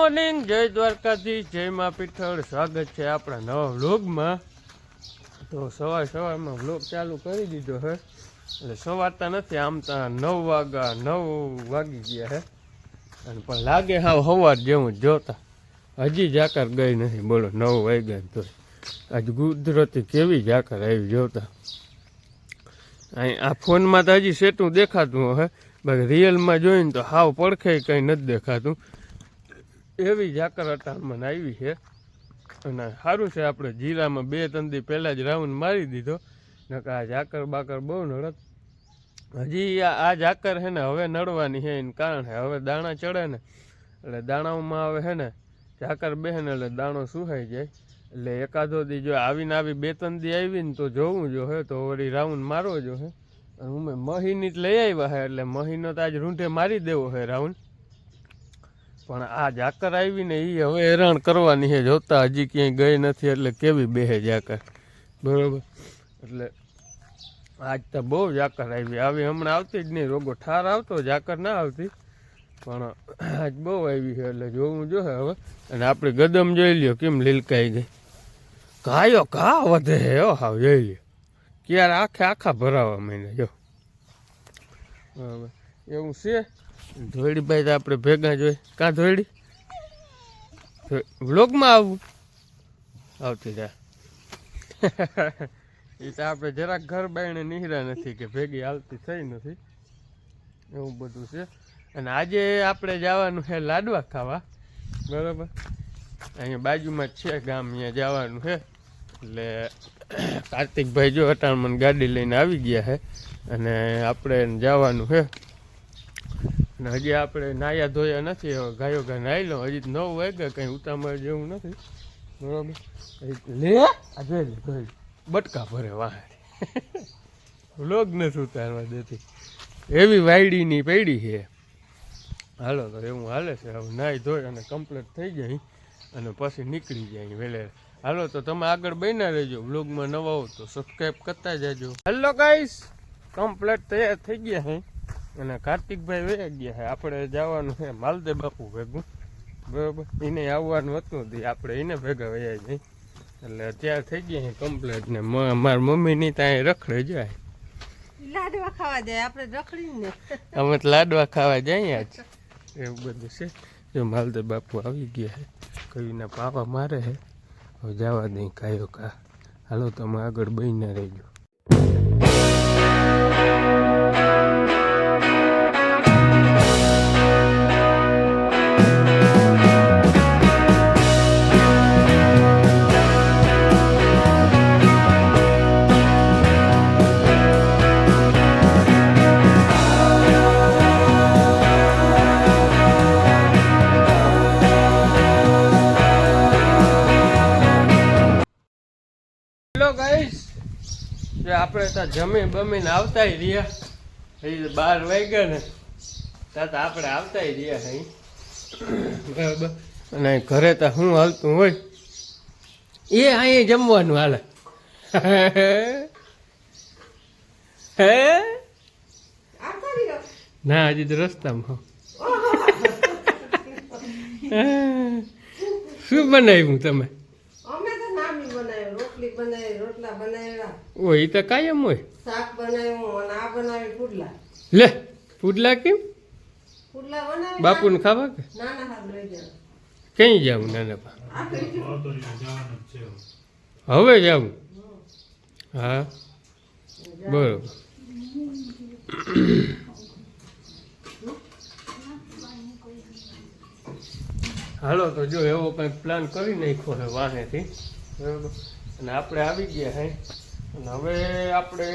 Morning. જય દ્વારકાથી જય મા પીઠળ. સ્વાગત છે આપણા નવા વ્લોગમાં. તો સવાર સવારમાં વ્લોગ ચાલુ કરી દીધો હે. એટલે સવારતા નથી, આમ તો નવ વાગા નવ વાગી ગયા હે. અને પણ લાગે હા સવાર જેવું જોતા. હજી જાકર ગઈ નથી. બોલો, નવ વાગ્યા તો આજ કુદરતી કેવી જાકર આવી જોતા. અહીં આ ફોનમાં તો હજી સેટું દેખાતું હે. બાકી રિયલમાં જોઈને તો હાવ પડખે કંઈ નથી દેખાતું. એવી ઝાકર અટાણ મને આવી છે. અને સારું છે આપણે જીરામાં બે ત્રણ દી પહેલાં જ રાઉન્ડ મારી દીધો. નકર આ ઝાકર બાકર બહુ નડત. હજી આ ઝાકર છે ને હવે નડવાની છે એનું કારણ છે. હવે દાણા ચડે ને એટલે દાણાઓમાં હવે છે ને ઝાકર બેહે ને એટલે દાણો સુહાઈ જાય. એટલે એકાદો દી જો આવીને આવી બે ત્રણ દી આવી ને તો જોવું જો હે, તો વળી રાઉન્ડ મારવો જો હે. અને હું મહીની જ લઈ આવ્યા હે, એટલે મહીનો તો આજ રૂંઢે મારી દેવો છે રાઉન્ડ. પણ આ ઝાકર આવીને એ હવે હેરાન કરવાની છે. જોતા હજી ક્યાંય ગઈ નથી એટલે કેવી બેહે ઝાકર બરોબર? એટલે આજ તો બહુ ઝાકર આવી. આવી હમણાં આવતી જ નહીં. રોગો ઠાર આવતો ઝાકર ના આવતી. પણ આજ બહુ આવી છે એટલે જોવું જોશે હવે. અને આપણે ગદમ જોઈ લ્યો, કેમ લીલકાઈ ગઈ. કાયો કા વધે હે. હા હાવ, જોઈ લ્યો. ક્યારે આખે આખા ભરાવા મહિને જો. બરાબર. એવું છે? ધોળીભાઈ તો આપણે ભેગા જોઈ કાં ધોળી વ્લોગમાં આવવું આવતી જા. એ તો આપણે જરાક ઘર બાયણે નીહરા નથી કે ભેગી હાલતી થઈ નથી. એવું બધું છે. અને આજે આપણે જવાનું છે લાડવા ખાવા. બરાબર? અહીંયા બાજુમાં જ છે ગામ, અહીંયા જવાનું છે. એટલે કાર્તિકભાઈ જો અટાણમાં ગાડી લઈને આવી ગયા છે. અને આપણે જવાનું છે અને હજી આપણે નાયા ધોયા નથી, હવે ગાયો ગા નાઈ લો હજી નવ વાગ્યા, કંઈ ઉતામળ જેવું નથી. બરાબર? લે, આ બટકા ભરે વાહ. લોગ નથી ઉતારવા દેતી. એવી વાયડીની પૈડી છે. હાલો, તો એવું હાલે છે. હવે નાઈ ધોઈ અને કમ્પ્લીટ થઈ જાય અને પછી નીકળી જાય વેલે હાલો, તો તમે આગળ બન્યા રહેજો. વ્લોગમાં નવા હો તો સબસ્ક્રાઈબ કરતા જાજો. હેલો ગાઈસ કમ્પ્લીટ તૈયાર થઈ ગયા છે અને કાર્તિકભાઈ વહી ગયા છે. આપણે જવાનું છે માલદે બાપુ ભેગું. બરાબર? એને આવવાનું હતું નથી આપણે એને ભેગા વયા જઈ એટલે અત્યારે થઈ ગયા છે કમ્પ્લેટ ને. મારી મમ્મીની ત્યાં રખડે જાય. લાડવા ખાવા જાય. આપણે રખડી ને અમે તો લાડવા ખાવા જઈએ આજ એવું બધું છે. જો માલદે બાપુ આવી ગયા છે. કહીને પાપા મારે છે. હવે જવા દઈ કાયો કા હાલો તમે આગળ બહીને રહેજો હેલો ગાઈસ જે આપણે ત્યાં જમી બમીને આવતાય રહ્યા. એ બાર વાગ્યા ને. ત્યાં તો આપણે આવતાય રહ્યા અહીં. બરાબર. અને અહીં ઘરે તો શું હાલતું હોય. એ અહીં જમવાનું હાલે. હે? ના હજી તો રસ્તામાં શું બનાવ્યું તમે અમે તો નામી બનાવ્યું રોટલી બનાવી રોટલા બનાવ્યા. ઓય તો કાયમ હોય. શાક બનાવ્યું અને આ બનાવી પુડલા. લે પુડલા કેમ? પુડલા બનાવી બાપુને ખાવા કે? ના ના હાલ લઈ જાવ ક્યાં જાવું નાના આપણે હવે જાવું? હા. બરોબર. હાલો તો જો એવો કંઈક પ્લાન કરી નાખ્યો છે વાહેથી. બરોબર. અને આપણે આવી ગયા હે. અને હવે આપણે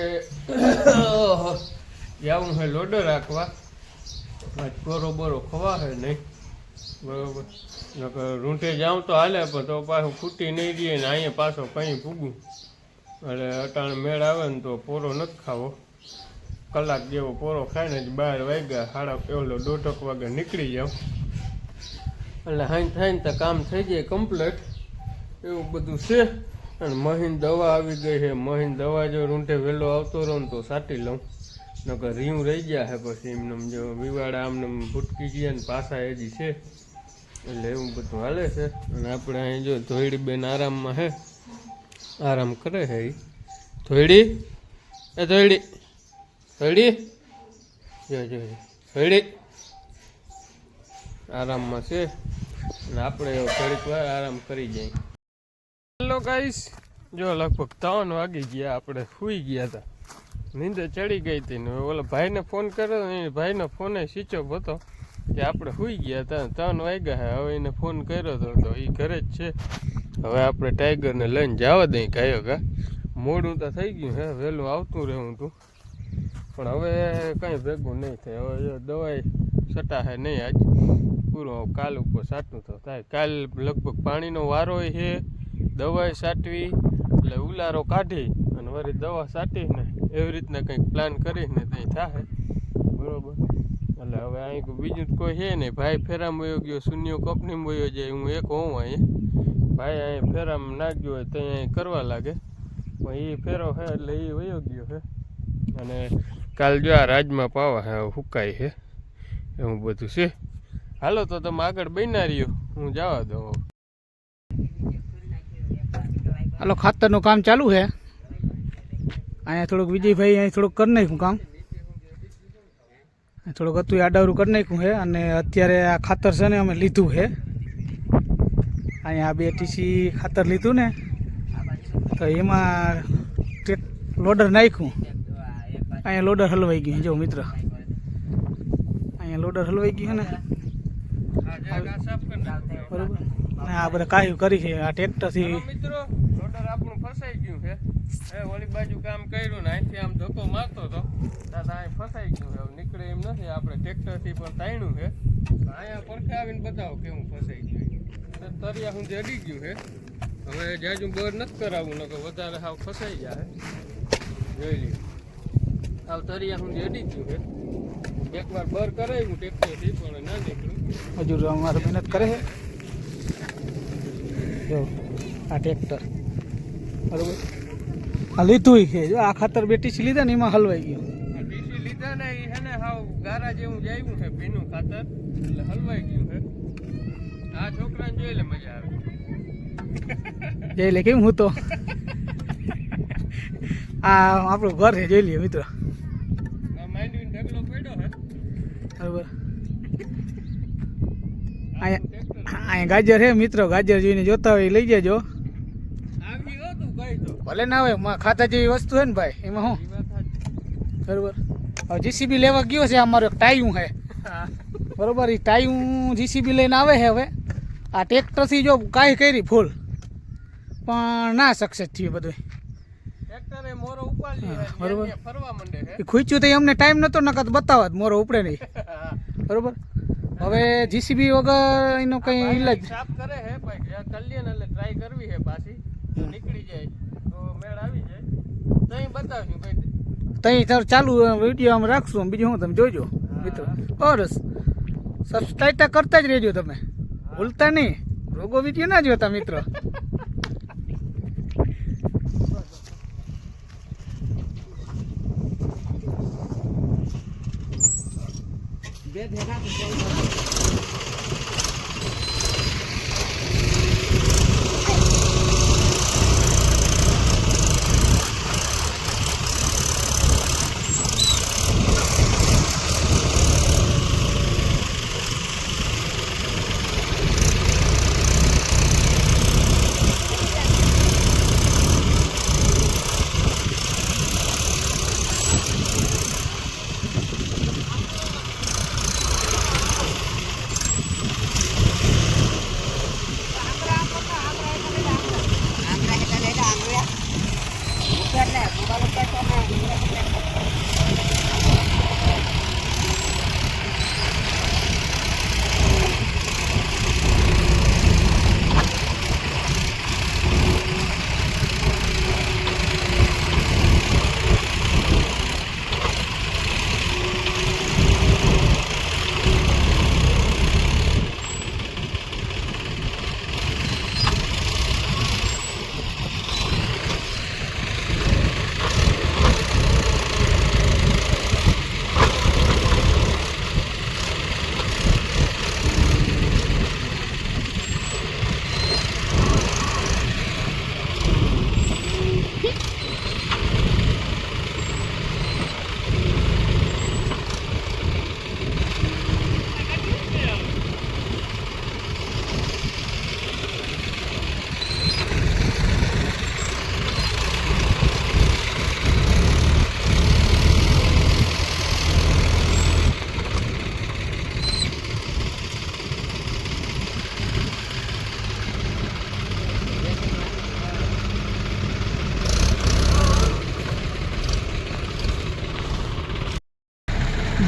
જવું હે લોડર રાખવા. આજ બોરો ખવાશે નહીં. બરોબર. રૂંઠે જાઉં તો હાલે, પણ તો પાછું ફૂટી નહીં રહીએ ને અહીંયા પાછો કંઈ ભૂગું. એટલે અટાણ મેળ આવે ને તો પોરો નથી ખાવો. કલાક જેવો પોરો ખાઈને જ બાર વાગ્યા સાડા પેલો દોઢક વાગે નીકળી જાઉં. એટલે હાઈ થાય ને તો કામ થઈ જાય કમ્પ્લીટ એવું બધું છે. અને મહીન દવા આવી ગઈ છે. મહીન દવા જો રૂંઠે વહેલો આવતો રહો ને તો સાટી લઉં. નકર રીયું રહી ગયા છે પછી એમને જો વિવાડા આમને ભૂટકી ગયા ને પાછા હજી છે. એટલે એવું બધું હાલે છે. અને આપણે અહીં જો ધોઈડી બેન આરામમાં હે. આરામ કરે છે એ ધોઈડી? એ ધોઈડી. ધોઈડી? જો જો. ધોઈડી. આરામમાં છે. અને આપણે ઘડીક વાર આરામ કરી જઈએ હેલો ગાઈસ જો લગભગ ત્રણ વાગી ગયા, આપણે સૂઈ ગયા હતા. નીંદર ચડી ગઈ હતી ને ઓલા ભાઈને ફોન કર્યો ને ભાઈનો ફોન સ્વિચ ઓફ હતો કે આપણે સૂઈ ગયા હતા ત્રણ વાગ્યા હે. હવે એને ફોન કર્યો હતો તો એ ઘરે જ છે. હવે આપણે ટાઈગરને લઈને જવા દઈ કાયો કા મોડું તો થઈ ગયું હે, વહેલું આવતું રહેવું તું. પણ હવે કંઈ ભેગું નહીં થાય. હવે દવાઈ દવાઈ સટાશે નહીં આજ. પૂરો કાલ ઉપર સાટું તો થાય. કાલ લગભગ પાણીનો વારો છે દવાઈ સાટવી એટલે ઉલારો કાઢી અને વળી દવા સાટીને એવી રીતના કંઈક પ્લાન કરીને ત્યાં થાય બરાબર? એટલે હવે અહીં બીજું કોઈ છે નહીં. ભાઈ ફેરામ વયો ગયો, શૂન્ય કંપનીમાં વયો જાય, હું એક હોઉં અહીં. ભાઈ અહીં ફેરામ નાખ્યો હોય તો અહીં કરવા લાગે. પણ એ ફેરો છે એટલે એ વયો ગયો છે અને કાલ જો આ રાજમાં પાવા હે હુકાય છે એવું બધું છે. હાલો તો તમે આગળ બન્યા હું જવા દઉં. હાલો ખાતરનું કામ ચાલુ છે. અહીંયા થોડુંક વિજયભાઈ અહીં થોડુંક કરી નાખ્યું કામ. થોડુંક હતું આડાવરું કરી નાખ્યું છે અને અત્યારે આ ખાતર છે ને અમે લીધું છે. અહીંયા આ બે ટીસી ખાતર લીધું ને. તો એમાં લોડર નાખ્યું. અહીંયા લોડર હલવાઈ ગયું જો મિત્ર. અહીંયા લોડર હલવાઈ ગયું ને. બરોબર. આ બધા કાયું કરી છે આ ટ્રેક્ટરથી હા મિત્રો આપણું ફસાઈ ગયું છે. એ ઓલી બાજુ કામ કર્યું ને, અહીંથી આમ ધક્કો મારતો હતો દાદા, અહીં ફસાઈ ગયું છે. નીકળે એમ નથી. આપણે ટ્રેક્ટરથી પણ તાણ્યું છે. અહીંયા પડખે આવીને બતાવો કેવું ફસાઈ ગયું તરિયા સુધી અડી ગયું છે. હવે જાજુ બર નથી કરાવવું, નકર વધારે હાવ ફસાઈ જાય જોઈ લ્યો. હાવ તરિયા સુધી અડી ગયું છે. એકવાર બર કરાવ્યું ટ્રેક્ટરથી પણ ના નીકળ્યું. હજુ અમારે મહેનત કરે છે. જો, આ ટ્રેક્ટર બરોબર. આ લીધું છે. જો આ ખાતર બેટી લીધા ને એમાં હલવાઈ ગયું. આ ટીસી લીધા ને એ હે ને હાવ ગારા જેવું જાયું છે ભીનું ખાતર. એટલે હલવાઈ ગયું છે. આ છોકરાને જોઈ લે મજા આવે. જઈ લે કેમ હું તો? આ આપણું ઘર છે જોઈ લઈએ મિત્ર. હે બરોબર. અહીંયા ગાજર છે મિત્રો. ગાજર જોઈને જોતા હોય લઈ જજો. ભલે ના હોયમાં ખાતા જેવી વસ્તુ હોય ને ભાઈ એમાં સાચી. બરોબર. હવે જીસીબી લેવા ગયો છે અમારો એક ટાયું છે હા. બરોબર એ ટાયું જીસીબી લઈને આવે છે હવે. આ ટ્રેક્ટરથી જો કાંઈ કરી ફૂલ પણ ના સક્સેસ થયું બધું બરોબર. ફરવા માંડે છે. ખૂચ્યું તો અમને ટાઈમ નહોતો નકર બતાવત મોરો ઉપડે નહીં. બરોબર. હવે જીસીબી વગર એનો કંઈ ઇલાજ સાફ કરે હે ભાઈ કલ્યાણ એટલે ટ્રાય કરવી હે પાછી નીકળી જાય. તઈ સર ચાલુ વીડિયો આમ રાખશું બીજું હું તમે જોજો મિત્રો. ઓર સબસ્ક્રાઈબ તો કરતા જ રહેજો તમે. ભૂલતા નહીં. રોગો વીડિયો ના જોતા મિત્રો. બે ભેગા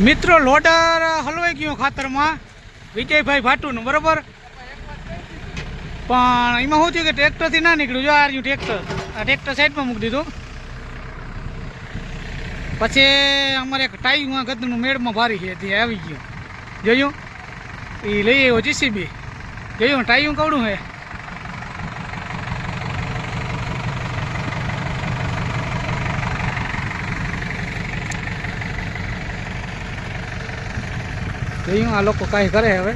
મિત્રો, લોડર હલવાઈ ગયો ખાતરમાં. વિજયભાઈ ભાટુનું, બરાબર? પણ એમાં શું થયું કે ટ્રેક્ટરથી ના નીકળ્યું? જો, આ રહ્યું ટ્રેક્ટર. આ ટ્રેક્ટર સાઈડમાં મૂકી દીધું. પછી અમારે એક ટાઈમાં ગદનું મેળમાં ભારી છે, તે આવી ગયું. જોયું? એ લઈ આવ્યો જીસીબી જોયું? ટાઈમ કવડું હે જોયું આ લોકો કાંઈ કરે હવે?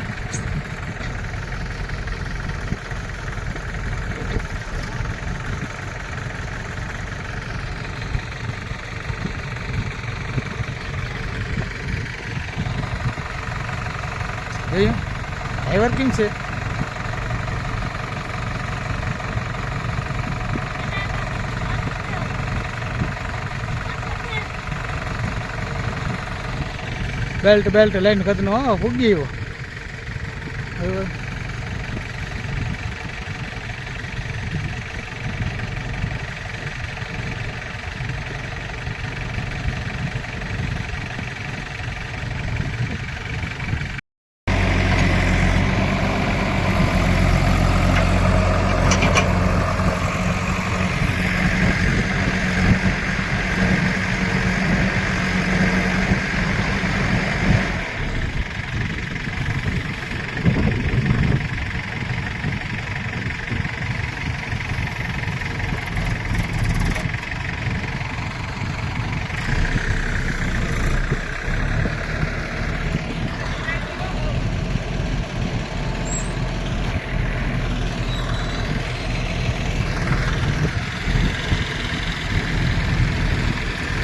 જોયું ડ્રાઈવર કેમ છે? બેલ્ટ બેલ્ટ લઈને કદનો ફૂગી એવો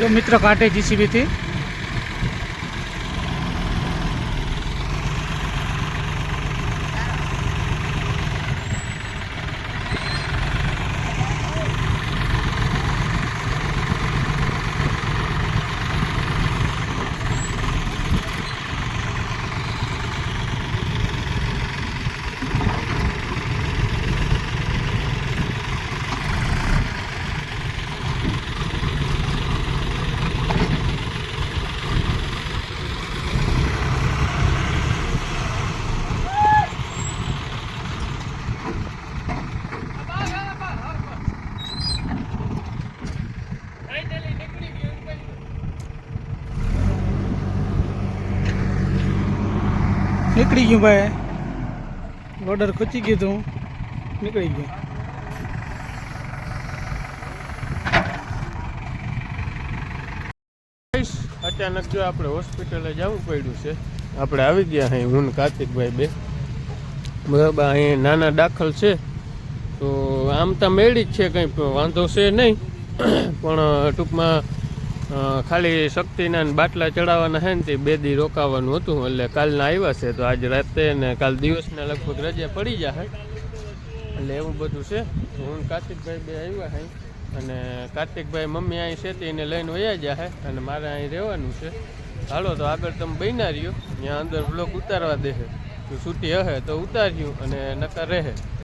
જો મિત્ર કાઢે જીસીબીથી નીકળી ગયું ભાઈ. લોડર ખૂચી ગયું તું. નીકળી ગયું. અચાનક જો આપણે હોસ્પિટલે જવું પડ્યું છે, આપણે આવી ગયા અહીં હું કાર્તિકભાઈ બે. બરાબર અહીં નાના દાખલ છે, તો આમ તો મેળી જ છે, કંઈ વાંધો છે નહીં. પણ ટૂંકમાં ખાલી શક્તિના બાટલા ચડાવવાના છે ને તે બે દી રોકાવાનું હતું, એટલે કાલના આવ્યા છે, તો આજ રાતે ને કાલ દિવસને લગભગ રજા પડી જશે એટલે એવું બધું છે. હું કાર્તિકભાઈ બે આવ્યા અહીં અને કાર્તિકભાઈ મમ્મી અહીં છે, તે એને લઈને વયા જાય અને મારે અહીં રહેવાનું છે. હાલો, તો આગળ તમે બન્યા રહ્યો. ત્યાં અંદર બ્લોક ઉતારવા દે તો છૂટી હશે તો ઉતાર્યું અને નકર રહે.